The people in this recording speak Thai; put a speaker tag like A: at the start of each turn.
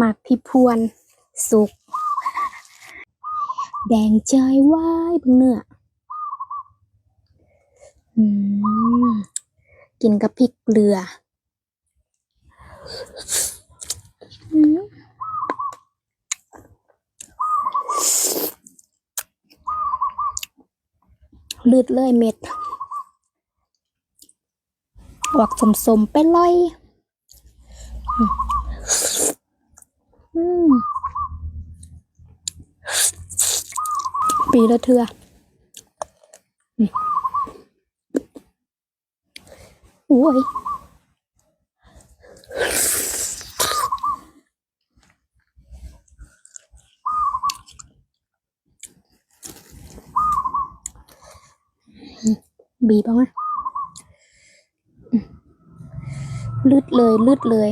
A: หมากพิพวน สุก แดงเจยว้ายเบิ่งเนื้ออืมกินกับพริกเกลืออืมลืดเลยเม็ด ออกสมๆไปเลย อืม ปีละเทืออืมโอ้ยบีบเอาไหมลืดเลยลืดเลย